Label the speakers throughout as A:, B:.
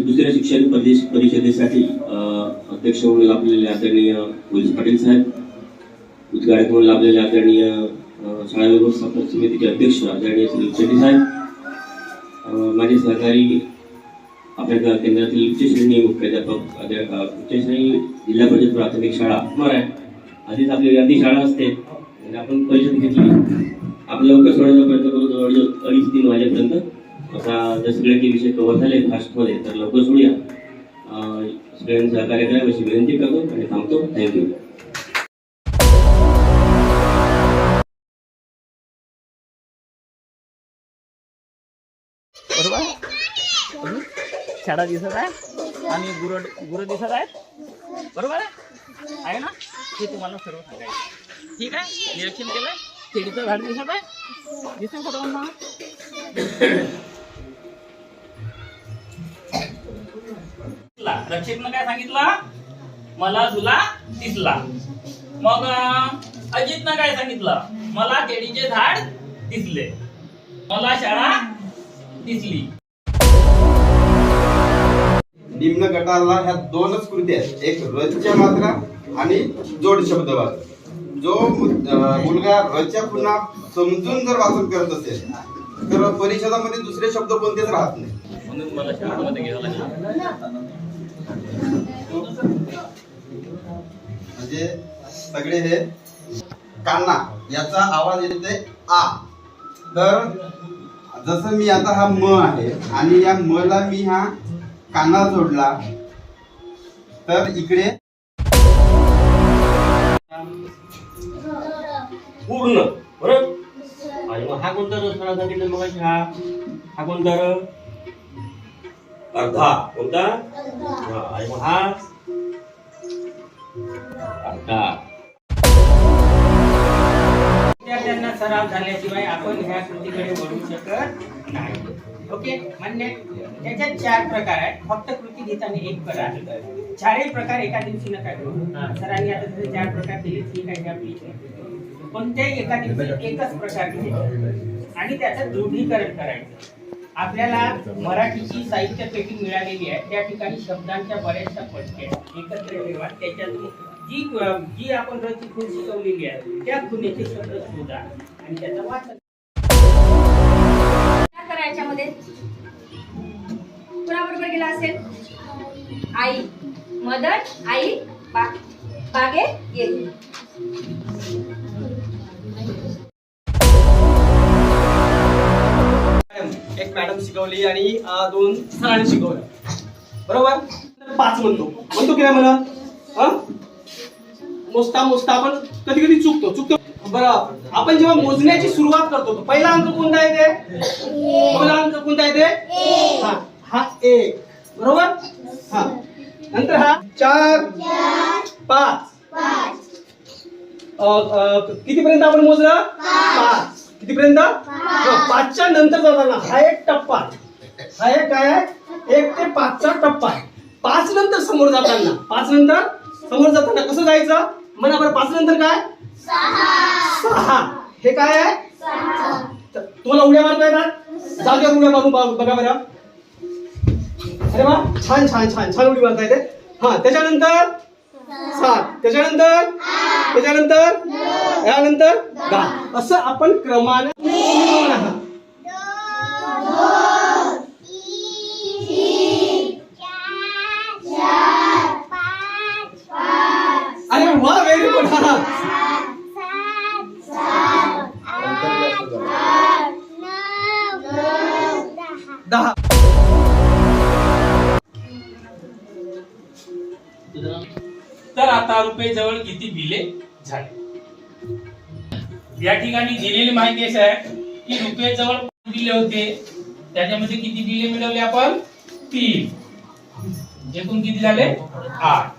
A: दुसऱ्या शिक्षण परिषद परिषदेसाठी अध्यक्ष म्हणून लाभलेले आदरणीय पोलीस पाटील साहेब उद्घाटक म्हणून लाभलेले आदरणीय शाळा व्यवस्थापन समितीचे अध्यक्ष आदरणीय सुनील शेट्टी साहेब माझे सहकारी आपल्या केंद्रातील उच्च श्रेणी मुख्याध्यापक आदर- उच्च श्रेणी जिल्हा परिषद प्राथमिक शाळा होणार आहे. आधीच आपली यादी शाळा असते. आणि आपण परिषद घेतली. आपण लवकर सोडायचा प्रयत्न करू जवळजवळ अडीच तीन वाजेपर्यंत. आता जर सगळे काही विषय कव्हर झाले फास्टमध्ये तर लवकर सोडूया अं, सगळ्यांनी सहकार्य करावे अशी विनंती करतो आणि थांबतो. थँक्यू
B: बरोबर? शाळा दिसत आहे आणि गुरं गुरं दिसत आहेत. बरोबर आहे? आहे ना? ते तुम्हाला सर्व सांगायचं ठीक आहे? निरीक्षण केलं केळीचं झाड दिसत आहे? दिसेल सर्वांना रक्षकनं काय सांगितलं? मला तुला दिसला. मग अजितनं काय सांगितलं? मला केळीचे झाड दिसले. मला शाळा दिसली.
C: निम्न गटाला ह्या दोनच कृती आहेत. एक रजच्या मात्रा आणि जोड शब्द जो अं, मुलगा रजच्या पुन्हा समजून जर वाचन करत असेल तर परिषदामध्ये दुसरे शब्द कोणतेच राहत नाही.
B: म्हणून मला शाळेमध्ये
C: म्हणजे सगळे हे काना याचा आवाज येते आ. तर जसं मी आता हा म आहे आणि या म ला मी हा काना जोडला तर इकडे
A: पूर्ण बरोबर? आणि मग हा कोणता रस मला सांगितलं मग हा हा कोणता र अर्धा. कोणता? हा, आणि मग हा? अर्धा.
D: विद्यार्थ्यांना सराव झाल्याशिवाय आपण ह्या कृतीकडे वळू शकत नाही. ओके मान्य? त्याच्यात चार प्रकार आहेत. फक्त कृती घेताना एक करा. चारही प्रकार एका दिवशी नका करू सरांनी आता जसे चार प्रकार दिले ठीक आहे आपली कोणत्याही एका दिवशी एकच प्रकार घ्यायचा. आणि त्याचं दृढीकरण करायचं. आपल्याला मराठीची साहित्य पेटी मिळालेली आहे. त्या ठिकाणी शब्दांच्या बऱ्याचशा पट्ट्या आहेत. एकत्र ठेवा. त्याच्यातून जी जी आपण रची खूण शिकवलेली आहे त्या खुणेचे शब्द शोधा आणि त्याचा वाचन
E: काय करायच्या मध्ये कुणाबरोबर गेला असेल? आई. मदर आई बागे गेली
F: शिकवली आणि दोन सरांनी शिकवलं. बरोबर? पाच म्हणतो. म्हणतो की नाही मला हं? मोजता मोजता आपण कधी कधी चुकतो चुकतो. बरं आपण जेव्हा मोजण्याची सुरुवात करतो तो पहिला अंक कोणता येते पहिला अंक कोणता येते हा हा एक. बरोबर? हा. नंतर हा. चार. पाच. कितीपर्यंत आपण मोजलं? पाच. कितीपर्यंत? पाचच्या नंतर जाताना हा एक टप्पा. हा एक काय आहे एक ते पाचचा टप्पा आहे. पाच नंतर समोर जाताना पाच नंतर समोर जाताना कसं जायचं? म्हणा बरं पाच नंतर काय? सहा. हे काय आहे? तुम्हाला उड्या मारता येतात जागेवर उड्या मारून बघ- बघा बरं. अरे वा छान छान छान छान उडी मारता येते हा त्याच्यानंतर सात. त्याच्यानंतर? त्याच्यानंतर? यानंतर? दहा. असं आपण क्रमाने
D: रुपये किती बिले झाले? या ठिकाणी दिलेली माहिती अशी आहे की रुपये जवळ बिले होते. त्याच्यामध्ये किती बिले मिळवले आपण? तीन. एकूण किती झाले? आठ.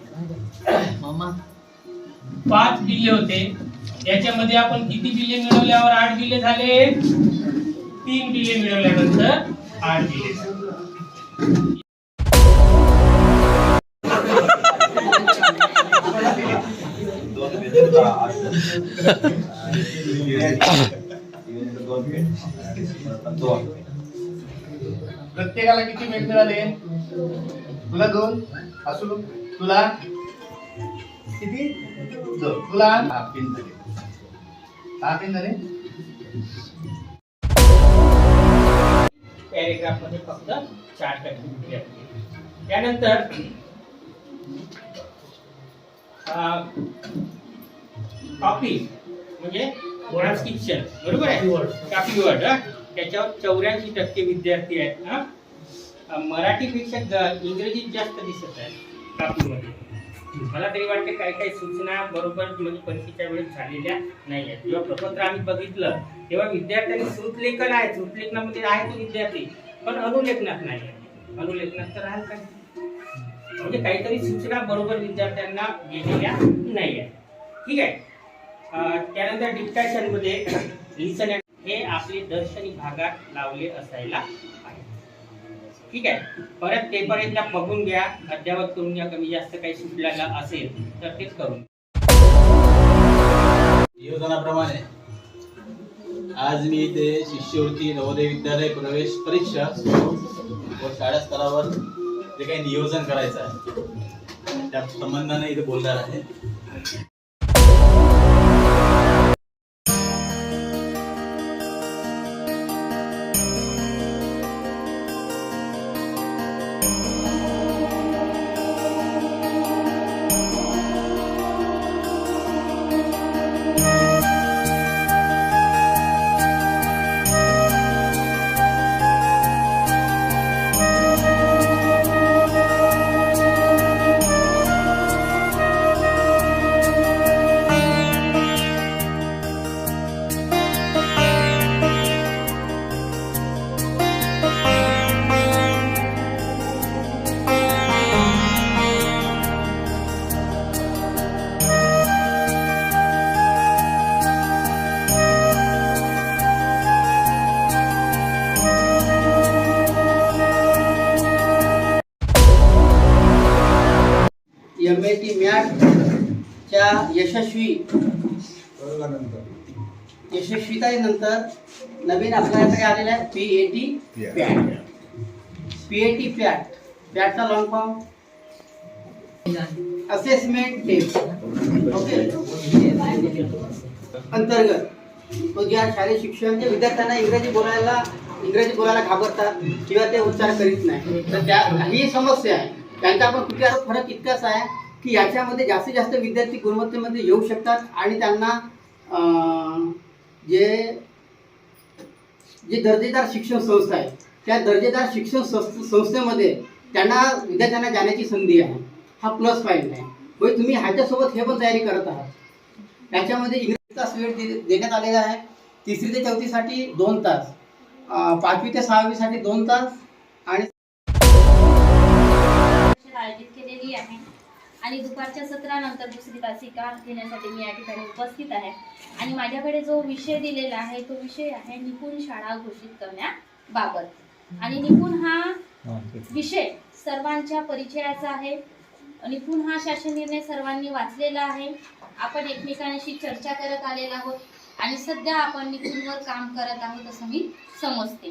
D: पाच बिले होते. याच्यामध्ये आपण किती बिले मिळवल्यावर आठ बिले झाले? तीन बिले मिळवल्यानंतर आठ बिले झाले.
G: प्रत्येकाला किती भेट मिळाले? तुला दोन. असू तुला. किती? तुला. हा पिन झाले हा पिन झाले
D: पॅरेग्राफमध्ये फक्त चार टक्के त्यानंतर कॉपी म्हणजे ट्रान्सक्रिप्शन बरोबर आहे? कॉपी वर्ड त्याच्यावर चौऱ्याऐंशी टक्के विद्यार्थी आहेत हा? मराठीपेक्षा इंग्रजीत जास्त दिसत आहे कॉपीमध्ये मला तरी वाटते काही काही सूचना बरोबर म्हणजे परीक्षेच्या वेळेस झालेल्या नाही आहेत. जेव्हा प्रपत्र आम्ही बघितलं तेव्हा विद्यार्थ्यांनी श्रुतलेखन आहे. श्रुतलेखनामध्ये आहे तो विद्यार्थी पण अनुलेखनात नाही आहे. अनुलेखनात तर राहाल काय? म्हणजे काहीतरी सूचना बरोबर विद्यार्थ्यांना गेलेल्या नाही आहे ठीक आहे? त्यानंतर डिस्कशनमध्ये लिसन हे आपले दर्शनी भागात लावले असायला ठीक आहे? परत पेपर एकदा बघून घ्या. अद्यावत करून घ्या कमी जास्त काही सुटलेला असेल तर ते करून.
H: नियोजनाप्रमाणे आज मी इथे शिष्यवृत्ती नवोदय विद्यालय प्रवेश परीक्षा व शाळा स्तरावर जे काही नियोजन करायचं आहे त्या संबंधाने इथे बोलणार आहे.
I: एम ए टी मॅटच्या यशस्वी यशस्वीतानंतर नवीन आपल्याकडे आलेला आहे P A T PAT P A T PAT पॅटचा long form assessment test okay अंतर्गत. तो ज्या शालेय शिक्षण जे विद्यार्थ्यांना इंग्रजी बोलायला इंग्रजी बोलायला घाबरतात किंवा ते उच्चार करीत नाही तर त्या ही समस्या आहे. त्यांचा पण कुठे फरक इतकाच आहे की याच्यामध्ये जास्तीत जास्त विद्यार्थी गुणवत्तेमध्ये येऊ शकतात आणि त्यांना जे जे दर्जेदार शिक्षण संस्था आहे त्या दर्जेदार शिक्षण संस्थेमध्ये त्यांना विद्यार्थ्यांना जाण्याची संधी आहे. हा प्लस पॉईंट आहे. म्हणजे तुम्ही ह्याच्यासोबत हे पण तयारी करत आहात. त्याच्यामध्ये इंग्रजी तास वेळ देण्यात आलेला आहे. तिसरी ते चौथीसाठी दोन तास. पाचवी ते सहावीसाठी दोन तास. आणि
E: आयोजित केलेली आहे. आणि दुपारच्या सत्रानंतर दुसरी तासिका घेण्यासाठी मी या ठिकाणी उपस्थित आहे. आणि माझ्याकडे जो विषय दिलेला आहे तो विषय आहे निपुण शाळा घोषित करण्याबाबत. आणि निपुण हा विषय सर्वांच्या परिचयाचा आहे. निपुण हा शासन निर्णय सर्वांनी वाचलेला आहे. आपण एकमेकांशी चर्चा करत आलेला आहोत. आणि सध्या आपण निपुणवर काम करत आहोत असं मी समजते.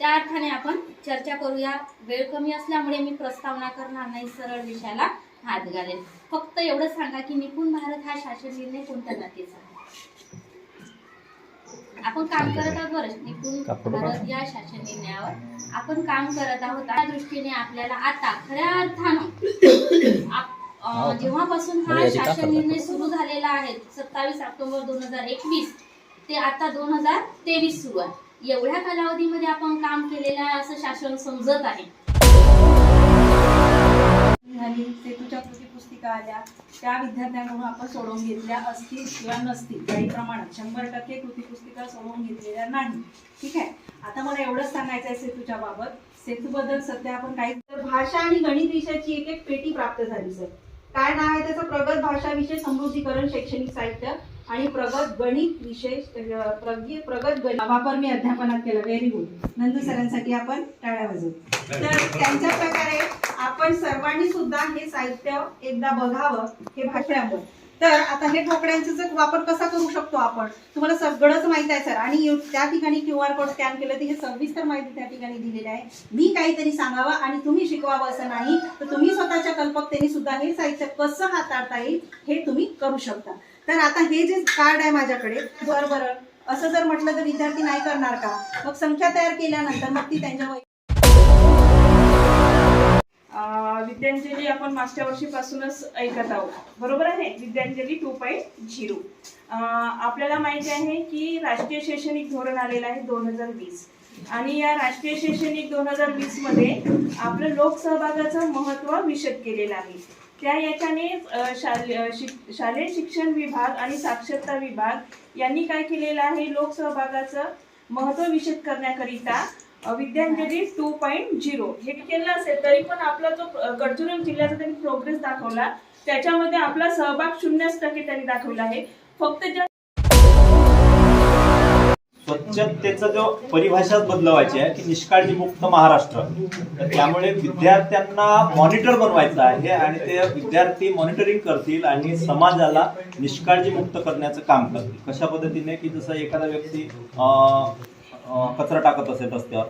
E: त्या अर्थाने आपण चर्चा करूया. वेळ कमी असल्यामुळे मी प्रस्तावना करणार नाही सरळ विषयाला हात घालेल फक्त एवढं सांगा की निपुण भारत हा शासन निर्णय कोणत्या जातीचा आपण काम करत आहोत बरं. निपुण भारत या शासन निर्णयावर आपण काम करत आहोत. त्या दृष्टीने आपल्याला आता खऱ्या अर्थानं जेव्हापासून हा शासन निर्णय सुरू झालेला आहे सत्तावीस ऑक्टोबर दोन हजार एकवीस ते आता दोन हजार तेवीस सुरू आहे. एवढ्या कालावधीमध्ये आपण काम केलेलं आहे असं शासन समजत आहे.
J: झाली सेतूच्या कृती पुस्तिका आल्या. त्या विद्यार्थ्यांकडून आपण सोडवून घेतल्या असतील किंवा नसतील काही प्रमाणात. शंभर टक्के कृती पुस्तिका सोडवून घेतलेल्या नाही. ठीक आहे? आता मला एवढंच सांगायचं आहे सेतूच्या बाबत. सेतूबद्दल सध्या आपण काही तर भाषा आणि गणित विषयाची एक एक पेटी प्राप्त झाली सर. काय नाव आहे त्याचं? प्रगत भाषा विषय समृद्धीकरण शैक्षणिक साहित्य. आणि प्रगत गणित विशेष अं, प्रगत गणित. वापर मी अध्यापनात केला. व्हेरी गुड नंदू सरांसाठी आपण टाळ्या वाजवू. तर त्यांच्या प्रकारे आपण सर्वांनी सुद्धा हे साहित्य एकदा बघावं हे भाषणावर तर आता हे ठोकड्यांचा जर वापर कसा करू शकतो आपण? तुम्हाला सगळंच माहीत आहे सर. आणि त्या ठिकाणी क्यू आर कोड स्कॅन केलं तर हे सविस्तर माहिती त्या ठिकाणी दिलेली आहे. मी काहीतरी सांगावं आणि तुम्ही शिकवावं असं नाही तर तुम्ही स्वतःच्या कल्पकतेने सुद्धा हे साहित्य कसं हाताळता येईल हे तुम्ही करू शकता. तर आता हे जे कार्ड आहे माझ्याकडे बरं बरं. असं जर म्हटलं तर विद्यार्थी नाही करणार का? मग संख्या तयार केल्यानंतर मग ती त्यांच्या
K: विद्यांजली आपण मागच्या वर्षीपासूनच ऐकत आहोत. बरोबर आहे? विद्यांजली टू पॉईंट झिरो आपल्याला माहिती आहे की राष्ट्रीय शैक्षणिक धोरण आलेलं आहे दोन हजार वीस. आणि या राष्ट्रीय शैक्षणिक दोन हजार वीसमध्ये आपलं लोकसहभागाचं महत्त्व विशद केलेलं आहे. त्या याच्याने शाले शालेय शिक्षण विभाग आणि साक्षरता विभाग यांनी काय केलेलं आहे? लोकसहभागाचं महत्त्व विशेष करण्याकरिता विद्यांजली टू पॉईंट झिरो हे केलं असेल. तरी पण आपला जो गडचिरोली जिल्ह्याचा त्यांनी प्रोग्रेस दाखवला त्याच्यामध्ये आपला सहभाग शून्यच टक्के त्यांनी दाखवला आहे. फक्त ज्या
L: स्वच्छतेचा जो परिभाषाच बदलवायची आहे की निष्काळजी मुक्त महाराष्ट्र त्यामुळे विद्यार्थ्यांना मॉनिटर बनवायचं आहे आणि ते विद्यार्थी मॉनिटरिंग करतील आणि समाजाला निष्काळजी मुक्त करण्याचं काम करतील. कशा पद्धतीने? की जसं एखादा व्यक्ती कचरा टाकत असेल रस्त्यावर.